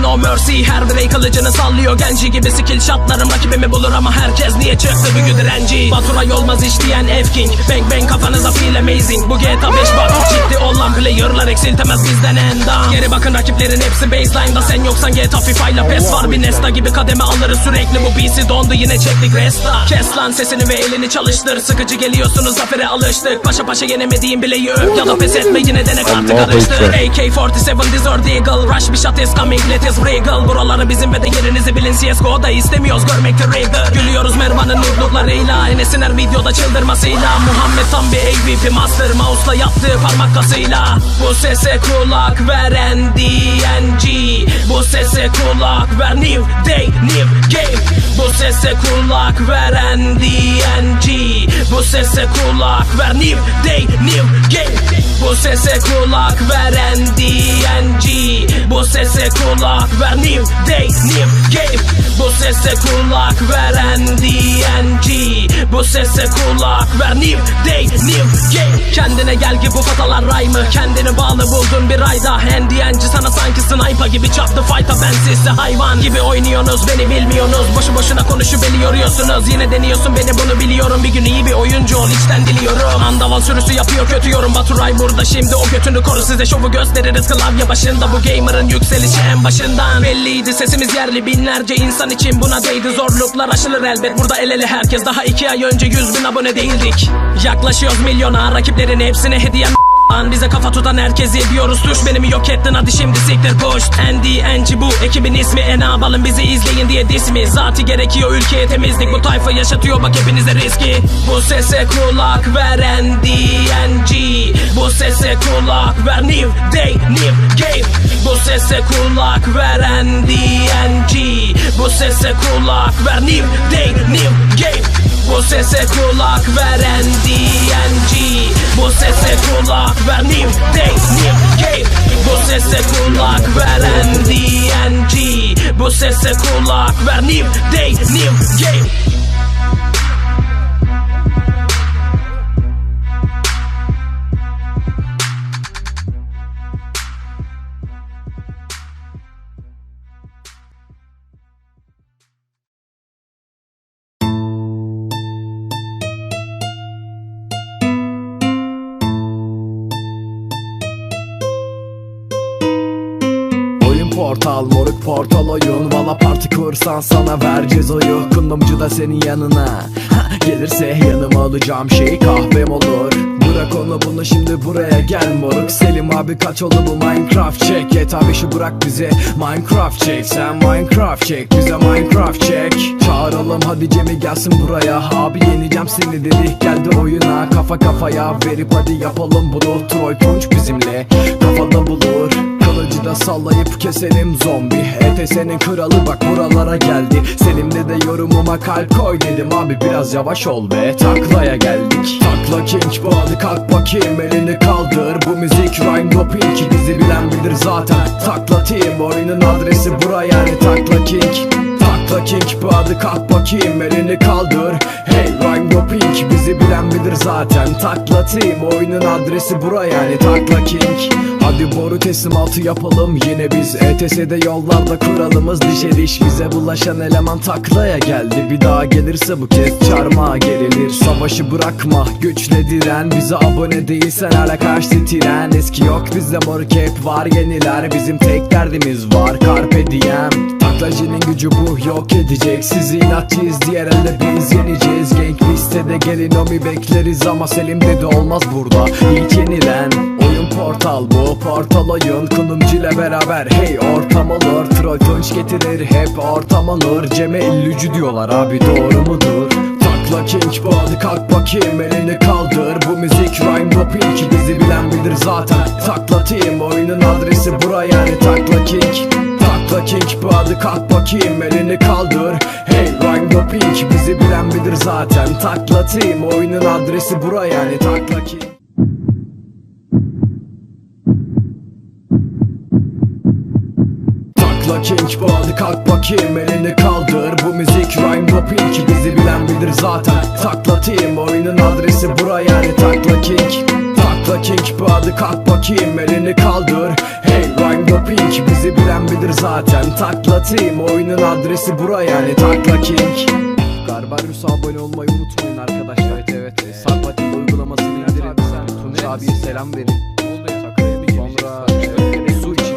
No mercy. Her birey kılıcını sallıyor. Genci gibi skill shotlarım. Rakibimi bulur ama herkes niye çıktı? Büyü direnci Baturay olmaz iş diyen F-King Bang bang kafanıza feel amazing. Bu GTA 5 bak ciddi olan playerlar eksiltemez bizden endam. Geri bakın rakiplerin hepsi baseline'da. Sen yoksan GTA FIFA ile PES var. Bir Nesta gibi kademe alırız. Sürekli Bu BC dondu. Yine çektik resta. Kes lan sesini ve elini çalıştır. Sıkıcı geliyorsunuz. Zafere alıştık. Paşa paşa yenemediğin bileği öp Ya da pes etme. Yine dene kartı karıştır. Ekber. AK-47 Desert Eagle. Rush bir shot is coming. Let us regal. Buraları bizim ve de yerinizi bilin. CSGO'da istemiyoruz. Görmekte Raider Gülüyoruz Mervan'ın nurluklarıyla Enes'in her videoda çıldırmasıyla. Muhammed tam bir AVP master. Mouse'la yaptığı parmak kasıyla Bu sese kulak veren DNG Bu sese kulak ver. New day new game. Bu sese kulak veren DNG Bu sese kulak ver. New day new game Bu sese kulak veren DNG Bu sese kulak ver New day new game. Bu sese kulak veren DNG Bu sese kulak ver New day new game. Kendine gel ki bu fatalar ray mı? Kendini bağlı buldun bir ayda NDNG sana sanki sniper gibi çarptı. Fight'a Ben sizse hayvan gibi oynuyorsunuz. Beni bilmiyorsunuz. Boşu boşuna konuşup beni yoruyorsunuz. Yine deniyorsun beni bunu biliyorum. Bir gün iyi bir oyuncu ol içten diliyorum. Andaval sürüsü yapıyor kötü yorum. Baturay burada şimdi o götünü koru size şovu gösteririz. Klavye başında Bu gamer'ın yükselişi en başından. Belliydi sesimiz yerli binlerce insan için buna değdi. Zorluklar aşılır elbet burada el ele herkes. Daha iki ay önce yüz bin abone değildik. Yaklaşıyoruz milyona rakiplerin hepsine hediyem Lan bize kafa tutan herkesi diyoruz. Tuş Beni mi yok ettin? Hadi şimdi siktir push NDNG bu ekibin ismi. En abalın bizi izleyin diye dismi Zati gerekiyor ülkeye temizlik. Bu tayfa yaşatıyor bak hepinize riski. Bu sese kulak veren DNG Bu sese kulak ver New day new game. Bu sese kulak veren DNG Bu sese kulak ver New day new game Bu sese kulak veren DNG Bu sese kulak ver New day new game Bu sese kulak veren DNG Bu sese kulak ver New day new game Oyun portal moruk portal oyun. Valla parti kursan sana vereceğiz oyu. Kundumcu da senin yanına. Gelirse yanıma alacağım şey kahvem olur. Bırak onu bunu şimdi buraya gel moruk. Selim abi kaç oldu bu Minecraft çek Et abi şu bırak bize Minecraft çek. Sen Minecraft çek bize Minecraft çek. Çağıralım hadi Cem'i gelsin buraya. Abi yeneceğim seni dedi geldi oyuna. Kafa kafaya verip hadi yapalım bunu. Troy Punch bizimle kafada bulur Kılıcı da sallayıp keselim zombi. ETS'nin kralı bak buralara geldi. Selim'de de yorumuma kalp koy dedim. Abi biraz yavaş ol be. Taklaya geldik. Takla king bu hadi kalk bakayım elini kaldır. Bu müzik rhyme doping bizi bilen bilir zaten. Takla team oyunun adresi bura yani takla king Takla king bu adı kalk bakayım elini kaldır. Hey rhyme doping bizi bilen bilir zaten. Takla team oyunun adresi bura yani takla king. Hadi boru teslimatı yapalım yine biz ETS'de yollarda kuralımız. Dişe diş Bize bulaşan eleman taklaya geldi. Bir daha gelirse bu kez çarmıha gerilir. Savaşı bırakma güçle diren Bize abone değilsen hala karşı tren. Eski yok bizde moruk hep var yeniler. Bizim tek derdimiz var carpe diem Taklacının gücü bu yok edecek. Sizi inatçıyız diğer elde biz yeneceğiz. Genk listede gelin omi bekleriz Ama Selim'de de olmaz burada. İlk yenilen oyun portal bu. Portal oyun konumcu ile beraber. Hey ortam olur. Troll tunç getirir Hep ortam olur. Cem'e illücü diyorlar abi doğru mudur? Takla king bu hadi kalk bakayım elini kaldır. Bu müzik rhyme doping bizi bilen bilir zaten. Takla team oyunun adresi bura yani takla king Takla king bu adı kalk bakayım elini kaldır. Hey rhyme doping bizi bilen bilir zaten. Takla team oyunun adresi bura yani takla king Takla king bu adı kalk bakayım elini kaldır. Bu müzik rhyme doping bizi bilen bilir zaten. Takla team oyunun adresi bura yani takla king Takla Takla King bu adı kalk bakayım elini kaldır. Hey rhyme doping bizi bilen bilir zaten. Takla team oyunun adresi bura yani Takla King. Garbarius'a abone olmayı unutmayın arkadaşlar. Evet evet. Sarpati uygulamasını indirin. Tunç abiye selam verin. Sonra e, su için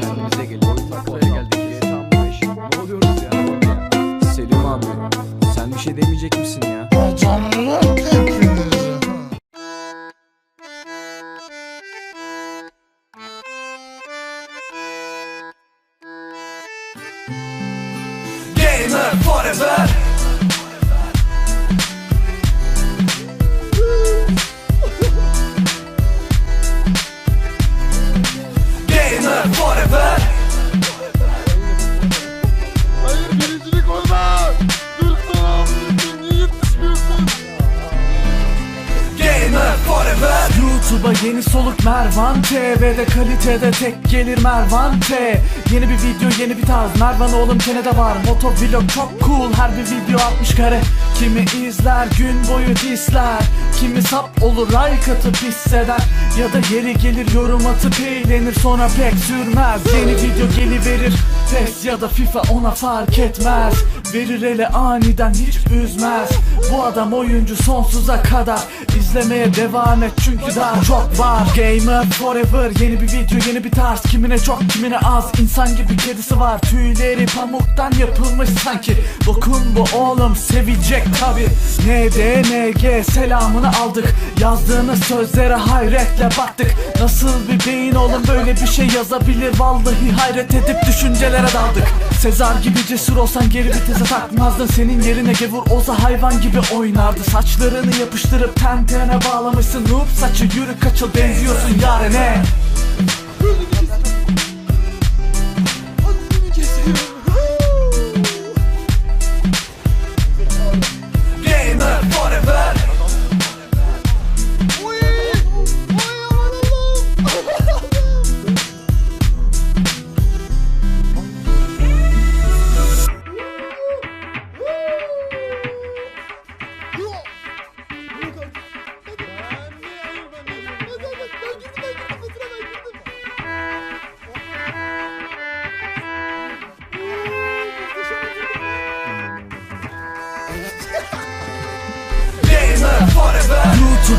kendimize gelin Taklaya geldik. Ne oluyoruz ya? Selim abi sen bir şey demeyecek misin ya? Forever Gamer forever Hayır birincilik olmaz. Dur sana niye yetişmiyorsun? Gamer forever YouTube'a yeni soluk Mervan TV'de kalitede tek gelir Mervan T. Yeni bir video yeni bir tarz. Mervan oğlum kenede var. Moto vlog çok cool. Her bir video 60 kare. Kimi izler gün boyu disler. Kimi sap olur like atıp hisseder. Ya da yeri gelir yorum atıp eğlenir. Sonra pek sürmez. Yeni video geliverir. PES ya da FIFA ona fark etmez. Verir ele aniden hiç üzmez. Bu adam oyuncu sonsuza kadar. İzlemeye devam et çünkü daha çok var. Gamer forever. Yeni bir video yeni bir tarz. Kimine çok kimine az. İnsan gibi kedisi var. Tüyleri pamuktan yapılmış sanki. Dokun bu oğlum sevecek tabi NDNG selamını aldık. Yazdığınız sözlere hayretle baktık. Nasıl bir beyin oğlum? Böyle bir şey yazabilir. Vallahi hayret edip düşüncelere daldık. Sezar gibi cesur olsan geri vitese takmazdın. Senin yerine gevur olsa hayvan gibi oynardı. Saçlarını yapıştırıp tentene bağlamışsın. Noob saçı yürü kaçıl benziyorsun yarene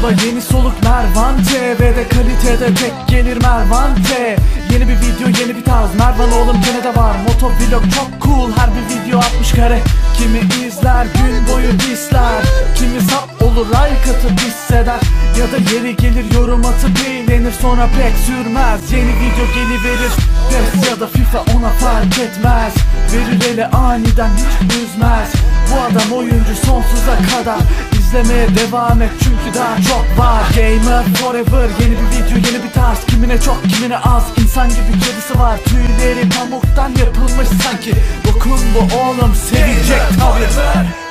YouTube'a yeni soluk Mervan TV'de kalitede tek gelir Mervan T Yeni bir video yeni bir tarz. Mervan oğlum gene de var. Moto vlog çok cool. Her bir video 60 kare. Kimi izler gün boyu disler Kimi sap olur like atıp hisseder. Ya da yeri gelir yorum atıp eğlenir. Sonra pek sürmez. Yeni video geliverir. PES ya da FIFA ona fark etmez. Verir ele aniden hiç üzmez. Bu adam oyuncu sonsuza kadar İzlemeye devam et. Çünkü daha çok var. Gamer forever. Yeni bir video yeni bir tarz. Kimine çok kimine az. İnsan gibi kedisi var. Tüyleri pamuktan yapılmış sanki. Dokun bu oğlum sevecek tabi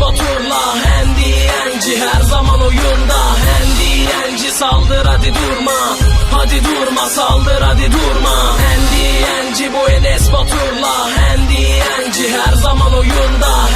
Batur'la Endiyenci her zaman oyunda. Endiyenci saldır hadi durma. Hadi durma saldır hadi durma. Endiyenci bu Enes Batur'la. Endiyenci her zaman oyunda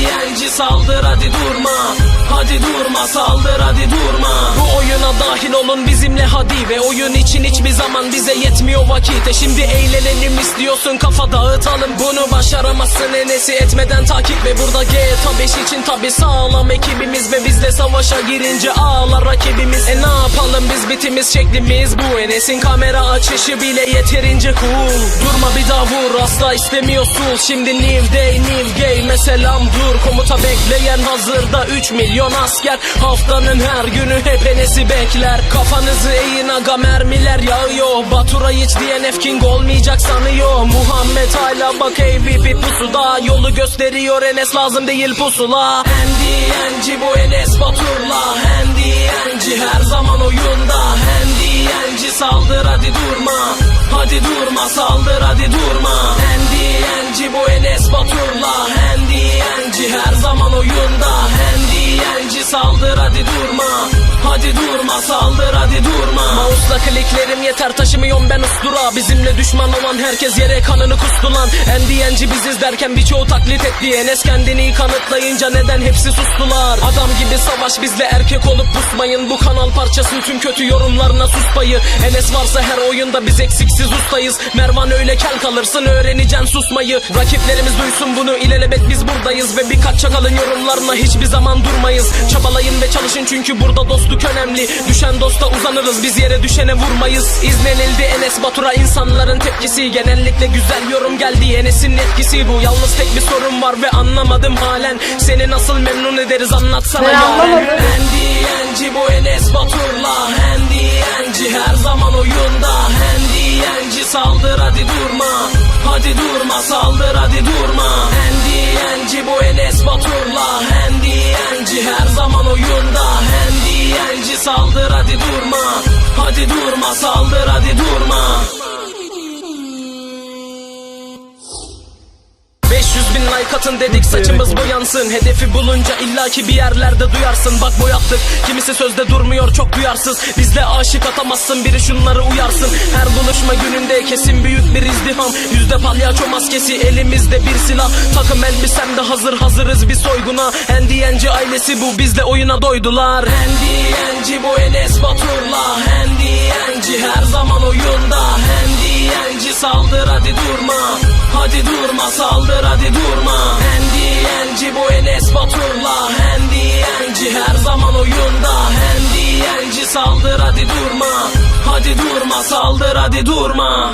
Endiyenci saldır hadi durma. Hadi durma saldır hadi durma. Bu oyuna dahil olun bizimle hadi Ve oyun için hiçbir zaman bize yetmiyor vakit. E şimdi eğlenelim istiyorsun kafa dağıtalım. Bunu başaramazsın enesi etmeden takip Ve burada GTA 5 için tabi sağlam ekibimiz Ve bizle savaşa girince ağlar rakibimiz. E ne yapalım biz bitimiz şeklimiz bu. Enes'in kamera açışı bile yeterince cool. Durma bir daha vur asla istemiyorsun. Şimdi new day new game selam dur Komuta bekleyen hazırda 3 milyon asker. Haftanın her günü hep Enes'i bekler. Kafanızı eğin aga mermiler yağıyor. Batura hiç DNF King olmayacak sanıyor. Muhammed hala bak AVP pusuda. Yolu gösteriyor Enes lazım değil pusula. Endiyenci bu Enes Batur'la. Endiyenci her zaman oyunda. Endiyenci saldır hadi durma Hadi durma saldır hadi durma. Endiyenci bu Enes Batur'la. Endiyenci Diyenci her zaman oyunda Hendiyenci saldır hadi durma. Hadi durma saldır hadi durma. Mouse'la kliklerim yeter taşımıyorum ben ustura. Bizimle düşman olan herkes yere kanını kustu lan. Endiyenci biziz derken birçoğu taklit etti. Enes kendini kanıtlayınca neden hepsi sustular? Adam gibi savaş bizle erkek olup pusmayın Bu kanal parçası tüm kötü yorumlarına sus payı. Enes varsa her oyunda biz eksiksiz ustayız. Mervan öyle kel kalırsın öğreneceksin susmayı. Rakiplerimiz duysun bunu ilelebet biz buradayız. Ve birkaç çakalın yorumlarına hiçbir zaman durmayız Çabalayın ve çalışın çünkü burada dostluk önemli. Düşen dosta uzanırız biz yere düşene vurmayız. İzlenildi Enes Batur'a insanların tepkisi. Genellikle güzel yorum geldi Enes'in etkisi. Bu Yalnız tek bir sorun var ve anlamadım halen. Seni nasıl memnun ederiz anlatsana Ben yaren. Hendiyenci bu Enes Batur'la. Hendiyenci her zaman oyunda. Hendiyenci 500 bin like atın dedik saçımız boyansın. Hedefi bulunca illaki bir yerlerde duyarsın. Bak boyattık kimisi sözde durmuyor çok duyarsız. Bizle aşık atamazsın biri şunları uyarsın. Her buluşma gününde kesin büyük bir izdiham. Yüzde palyaço maskesi elimizde bir silah. Takım elbisemde hazır hazırız bir soyguna. Hendiyenci ailesi bu bizle oyuna doydular. Hendiyenci bu Enes Batur'la. Hendiyenci her zaman oyunda. Hendiyenci saldır hadi durma. Hadi durma saldır hadi durma Hadi durma saldır hadi durma